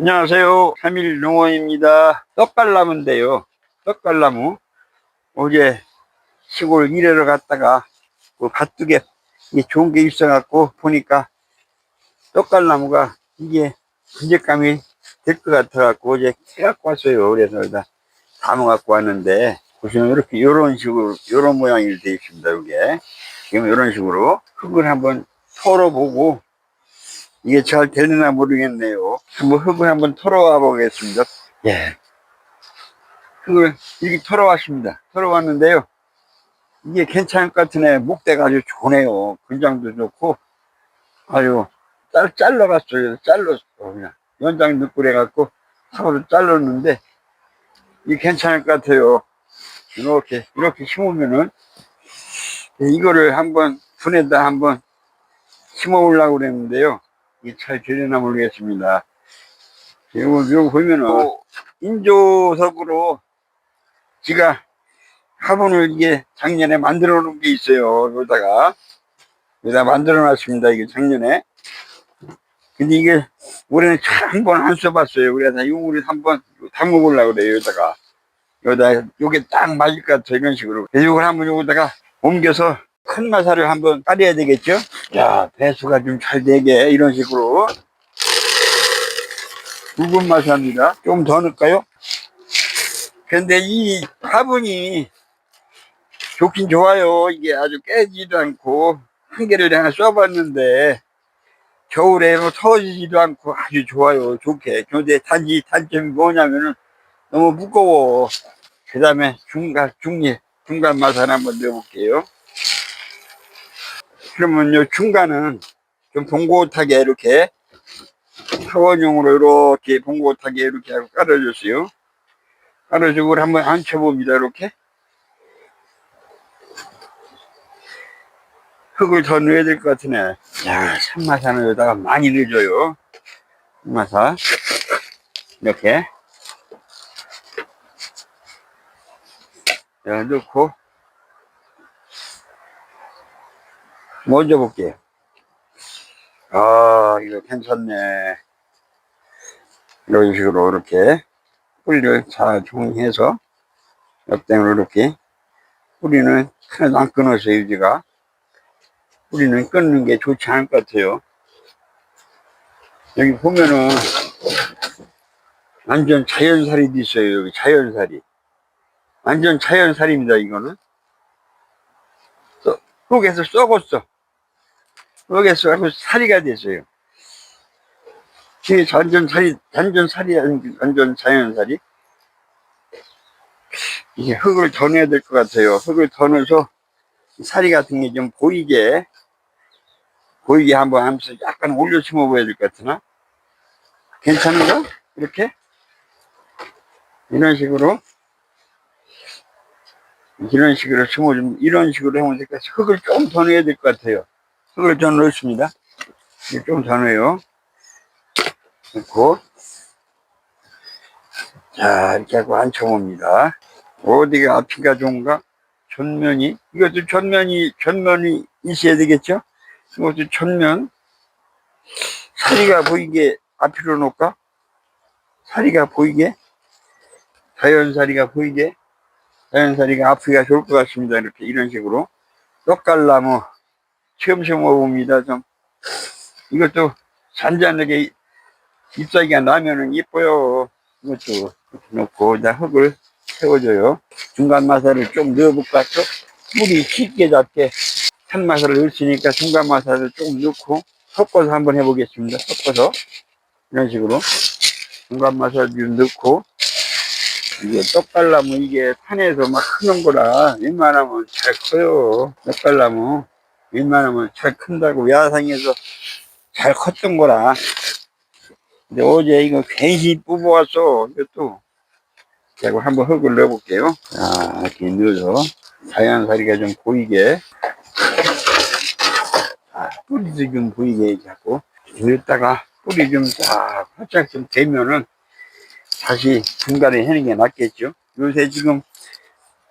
안녕하세요. 3일 농원입니다. 떡갈나무인데요. 떡갈나무. 어제 시골 일하러 갔다가 그 밭두개 좋은 게 있어갖고 보니까 떡갈나무가 이게 분재감이 될 것 같아갖고 어제 캐갖고 왔어요. 그래서 여기다 담아갖고 왔는데 보시면 이렇게 이런 식으로 이런 모양이 되어 있습니다. 이게 지금 이런 식으로 흙을 한번 털어보고 이게 잘 되느냐 모르겠네요. 한번 흙을 한번 털어와 보겠습니다. 예. 흙을 이렇게 털어왔습니다. 털어왔는데요. 이게 괜찮을 것 같으네. 목대가 아주 좋네요. 근장도 좋고, 아주 잘, 잘라갔어요. 잘랐어. 그냥. 연장 넣고 그래갖고, 사고로 잘랐는데, 이게 괜찮을 것 같아요. 이렇게, 이렇게 심으면은, 이거를 한번, 분에다 한번 심어 보려고 그랬는데요. 이게 잘 되려나 모르겠습니다. 이거, 이거 보면은, 인조석으로 지가 화분을 이게 작년에 만들어 놓은 게 있어요. 여기다가. 여기다 만들어 놨습니다. 이게 작년에. 근데 이게 올해는 잘한번 안 써봤어요. 그래서 이거를 한번 담궈 보려고 그래요. 여기다가. 여기다, 요게 딱 맞을 것 같아요. 이런 식으로. 이걸 한번 여기다가 옮겨서 큰 마사를 한번 깔아야 되겠죠? 자, 배수가 좀 잘 되게 이런 식으로. 굵은 마사입니다. 좀 더 넣을까요? 근데 이 화분이 좋긴 좋아요. 이게 아주 깨지도 않고 한 개를 내가 써봤는데 겨울에 뭐 터지지도 않고 아주 좋아요. 좋게. 근데 단지 단점이 뭐냐면은 너무 무거워. 그 다음에 중간 중립 중간 마살 한번 넣어볼게요. 그러면 요 중간은 좀 봉고하게 이렇게 사원용으로 이렇게 봉고하게 이렇게 하고 깔아줬어요. 깔아주고 한번 앉혀봅니다. 이렇게. 흙을 더 넣어야 될 것 같으네. 야, 산마사는 여기다가 많이 넣어줘요. 산마사. 이렇게. 자, 넣고. 먼저 볼게요. 아, 이거 괜찮네. 이런 식으로 이렇게 뿌리를 잘 정리해서 옆땡으로 이렇게 뿌리는 안 끊어서 유지가 뿌리는 끊는 게 좋지 않을 것 같아요. 여기 보면은 완전 자연살이 있어요. 여기 자연살이. 완전 자연살입니다. 이거는. 또 속에서 썩었어. 하고 살이가 됐어요. 이게 완전 살이, 완전 자연살이. 이게 흙을 더 넣어야 될 것 같아요. 흙을 더 넣어서 살이 같은 게 좀 보이게, 보이게 한번 하면서 약간 올려 심어봐야 될 것 같으나? 괜찮은가? 이렇게? 이런 식으로. 이런 식으로 심어주면, 이런 식으로 하면 될것 같아요. 흙을 좀 더 넣어야 될 것 같아요. 흙을 좀 넣습니다. 좀 더 넣어요. 넣고. 자, 이렇게 하고 앉혀봅니다. 어디가 앞이가 좋은가? 전면이, 이것도 전면이, 전면이 있어야 되겠죠? 이것도 전면. 사리가 보이게 앞으로 놓을까? 사리가 보이게? 자연사리가 보이게? 자연사리가 앞이가 좋을 것 같습니다. 이렇게, 이런 식으로. 떡갈나무, 처음 심어봅니다. 좀. 이것도 잔잔하게 잎사귀가 나면은 이뻐요. 이것도 넣고, 이제 흙을 세워줘요. 중간 마사를 좀 넣어볼까? 또 물이 쉽게 잡게 한 마사를 넣었으니까 중간 마사를 조금 넣고 섞어서 한번 해보겠습니다. 섞어서 이런 식으로 중간 마사를 좀 넣고 이게 떡갈나무 이게 산에서 막 크는 거라 웬만하면 잘 커요. 떡갈나무 웬만하면 잘 큰다고 야상에서 잘 컸던 거라. 근데 어제 이거 괜히 뽑아왔어. 이것도 그리고 한번 흙을 넣어볼게요. 자, 이렇게 넣어서 자연사리가 좀 보이게. 자, 뿌리도 좀 보이게 하고. 넣었다가 뿌리 좀쫙 활짝 좀 되면은 다시 중간에 하는 게 낫겠죠. 요새 지금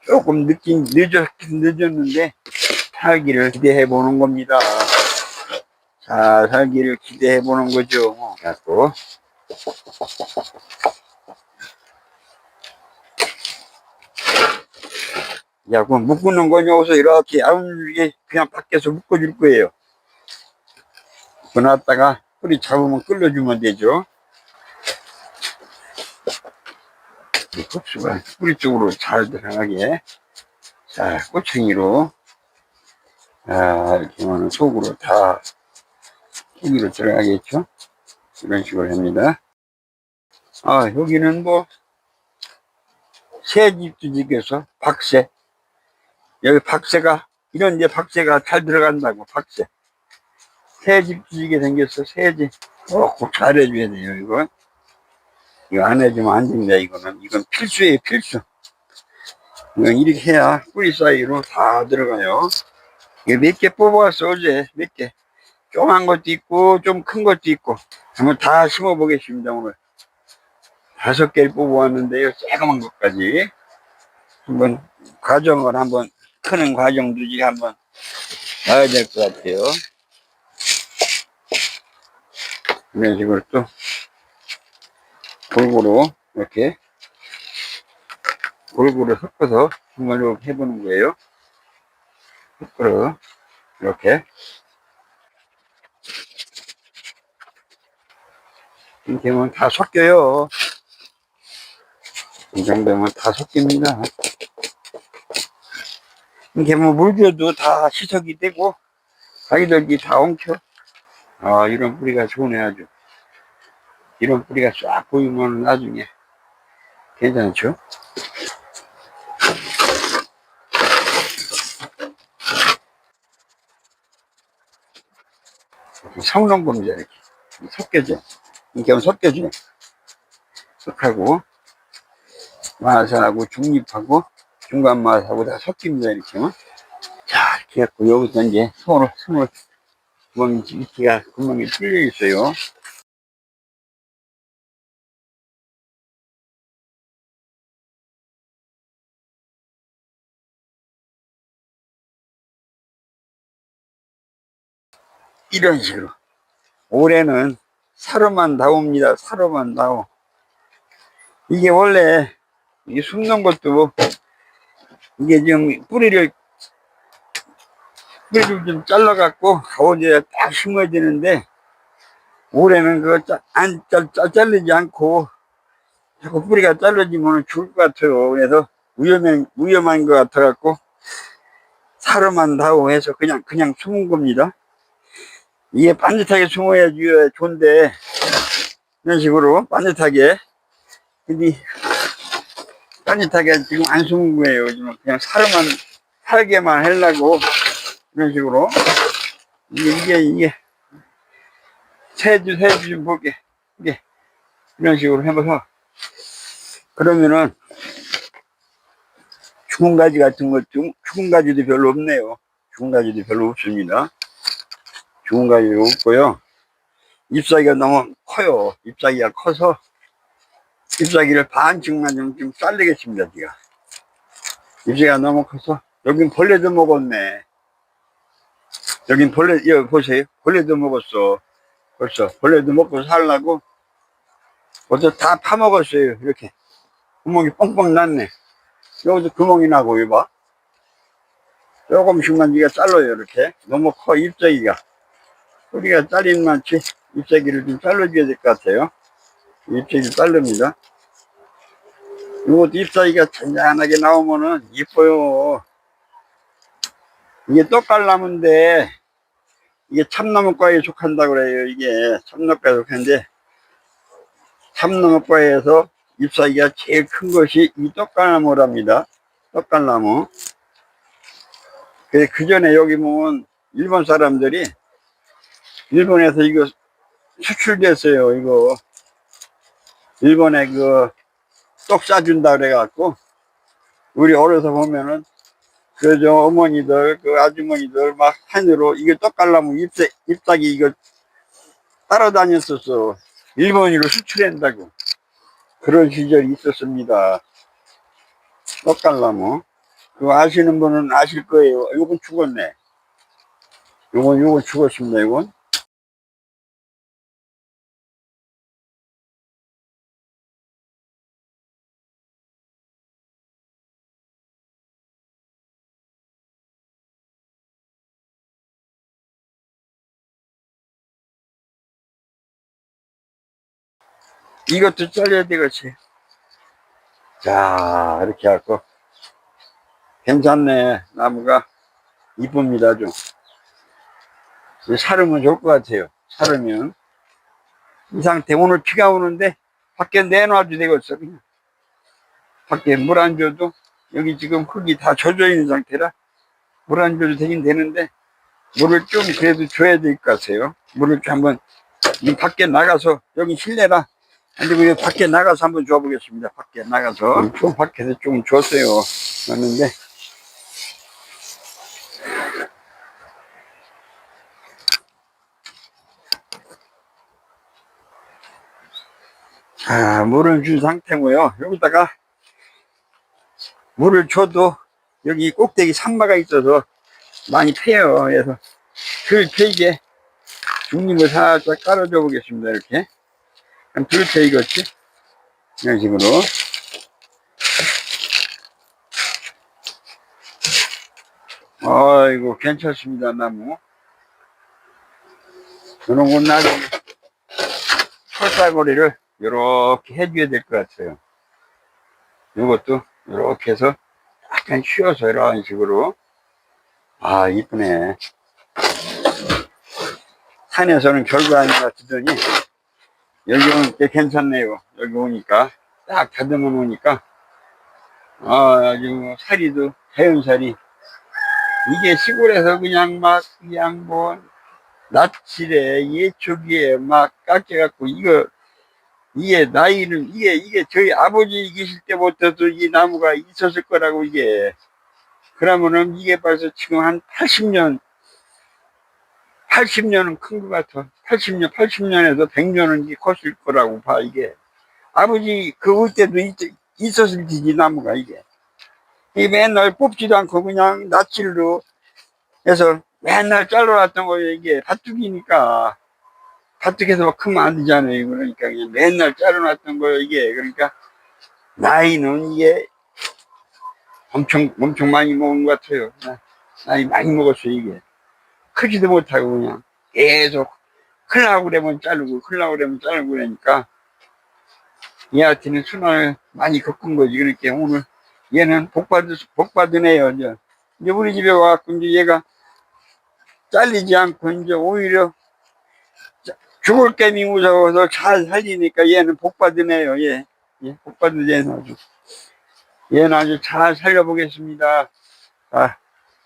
조금 늦긴, 늦었긴 늦었는데 살기를 기대해 보는 겁니다. 자, 살기를 기대해 보는 거죠. 그래갖고 야, 그 묶는 건 여기서 이렇게 아무게 그냥 밖에서 묶어줄 거예요. 그놨다가 뿌리 잡으면 끌려주면 되죠. 이 kop수가 뿌리 쪽으로 잘 들어가게. 자, 꼬챙이로. 아, 이렇게 하면 속으로 다 뿌리로 들어가겠죠. 이런 식으로 합니다. 아, 여기는 뭐, 새 집도 지겨서 박새. 여기 박새가, 이런 데 박새가 잘 들어간다고, 박새. 새집 지게 생겼어, 새집. 어, 꼭 잘해줘야 돼요, 이거. 이거 안 해주면 안 됩니다, 이거는. 이건 필수예요, 필수. 이건 이렇게 해야 뿌리 사이로 다 들어가요. 몇 개 뽑아왔어, 어제. 몇 개. 조그만 것도 있고, 좀 큰 것도 있고. 한번 다 심어 보겠습니다, 오늘. 다섯 개를 뽑아왔는데요, 조그만 것까지. 한번, 과정을 한번, 크는 과정 도 지 한번 봐야 될 것 같아요. 이런 식으로 또, 골고루, 이렇게, 골고루 섞어서 한번 이렇게 해보는 거예요. 섞어서, 이렇게. 하면 다 섞여요. 이 정도면 다 섞입니다. 이렇게 뭐 물줘도 다 시석이 되고, 자기들이 다 엉켜. 아, 이런 뿌리가 좋네, 아주. 이런 뿌리가 쫙 보이면 나중에 괜찮죠? 성동검이자 이렇게 섞여져. 이렇게 하면 섞여져. 섞하고, 마사하고 중립하고, 중간 마사하고 다 섞입니다, 이렇게 하면. 자, 이렇게 해갖고, 여기서 이제 손을, 손을, 구멍이, 이렇게가 구멍이 뚫려 있어요. 이런 식으로. 올해는 사료만 나옵니다. 사료만 나오. 이게 원래 이 숨는 것도 이게 지금 뿌리를 뿌리를 좀 잘라갖고 가운데 딱 심어야 되는데 올해는 그거 짜- 안 잘, 잘, 잘리지 않고 자꾸 뿌리가 잘라지면 죽을 것 같아요. 그래서 위험한 위험한 것 같아갖고 사료만 나오 해서 그냥 그냥 숨은 겁니다. 이게 반듯하게 숨어야지 좋은데 이런 식으로 반듯하게. 근데 반듯하게 지금 안 숨은 거예요. 지금 그냥 살만 살게만 하려고 이런 식으로. 이게 이게 이게 세주 세주 좀 볼게. 이게 이런 식으로 해봐서. 그러면은 죽은 가지 같은 것 중 죽은 가지도 별로 없네요. 죽은 가지도 별로 없습니다 죽은 가지도 없고요. 잎사귀가 너무 커요. 잎사귀가 커서 잎사귀를 반쯤만 좀, 좀 잘리겠습니다, 제가. 잎사귀가 너무 커서 여긴 벌레도 먹었네. 여긴 벌레, 여기 보세요. 벌레도 먹었어. 벌써 벌레도 먹고 살라고 벌써 다 파먹었어요. 이렇게 구멍이 뻥뻥 났네. 여기도 구멍이 나고 이봐. 조금씩만 네가 잘라요 이렇게. 너무 커 잎사귀가. 뿌리가 잘린 만치 잎사귀를 좀 잘라줘야 될 것 같아요. 잎사귀를 자릅니다. 이것도 잎사귀가 잔잔하게 나오면은 이뻐요. 이게 떡갈나무인데 이게 참나무과에 속한다고 그래요. 이게 참나무과에 속하는데 참나무과에서 잎사귀가 제일 큰 것이 이 떡갈나무랍니다. 떡갈나무. 그 전에 여기 보면 일본 사람들이 일본에서 이거 수출됐어요, 이거. 일본에 그, 떡 싸준다 그래갖고, 우리 어려서 보면은, 그, 저, 어머니들, 그 아주머니들 막 산으로, 이거 떡 갈라면 잎사, 잎사귀 이거 따라다녔었어. 일본으로 수출한다고. 그런 시절이 있었습니다. 떡 갈라면. 그거 아시는 분은 아실 거예요. 이건 죽었네. 이건, 이건 죽었습니다, 이건. 이것도 잘라야 되겠지. 자, 이렇게 하고. 괜찮네, 나무가. 이쁩니다, 좀. 사르면 좋을 것 같아요. 사르면. 이 상태, 오늘 비가 오는데, 밖에 내놔도 되겠어, 그냥. 밖에 물 안 줘도, 여기 지금 흙이 다 젖어 있는 상태라, 물 안 줘도 되긴 되는데, 물을 좀 그래도 줘야 될 것 같아요. 물을 좀 한번, 이 밖에 나가서, 여기 실내라, 안 되고, 여기 밖에 나가서 한번 줘보겠습니다. 밖에 나가서. 좀 밖에서 좀 줬어요. 줬는데, 자, 물을 준 상태고요. 여기다가 물을 줘도 여기 꼭대기 산마가 있어서 많이 패요. 그래서 덜 패이게 중립을 살짝 깔아줘 보겠습니다. 이렇게. 덜 패이겠지? 이런 식으로. 아이고, 괜찮습니다. 나무. 이런 건 나중에 철사거리를 이렇게 해줘야 될 것 같아요. 이것도 이렇게 해서 약간 쉬어서 이런 식으로 아 이쁘네 산에서는 것 같더니 여기 오니까 괜찮네요 여기 오니까. 딱 다듬어 놓으니까. 아 아주 살이도 자연살이 이게 시골에서 그냥 막 그냥 뭐 낯질에 예초기에 막 깎여갖고 이거 이게 나이는 이게 이게 저희 아버지 계실 때부터도 이 나무가 있었을 거라고 이게. 그러면은 이게 벌써 지금 한 80년 80년은 큰 것 같아 80년 80년에서 100년은 이게 컸을 거라고 봐 이게 아버지 그올 때도 있, 있었을 지이 나무가 이게 이 맨날 뽑지도 않고 그냥 낯질로 해서 맨날 잘라놨던 거예요 이게 가뜩이니까 가뜩해서 막 크면 안 되잖아요. 그러니까 그냥 맨날 자르놨던 거예요, 이게. 그러니까, 나이는 이게 엄청, 엄청 많이 먹은 것 같아요. 나- 나이 많이 먹었어요, 이게. 크지도 못하고 그냥 계속 클라고 그러면 자르고, 클라고 그러면 자르고 그러니까, 얘한테는 순환을 많이 겪은 거지. 그러니까 오늘 얘는 복 받으, 복 받은 애요, 이제. 이제 우리 집에 와갖고 이제 얘가 잘리지 않고 이제 오히려 죽을 게이 무서워서 잘 살리니까 얘는 복 받은 애요, 얘. 예, 복 받은 얘는 아주. 얘는 아주 잘 살려보겠습니다. 자,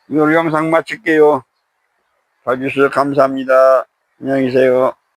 이걸 영상 마칠게요. 봐주셔서 감사합니다. 안녕히 계세요.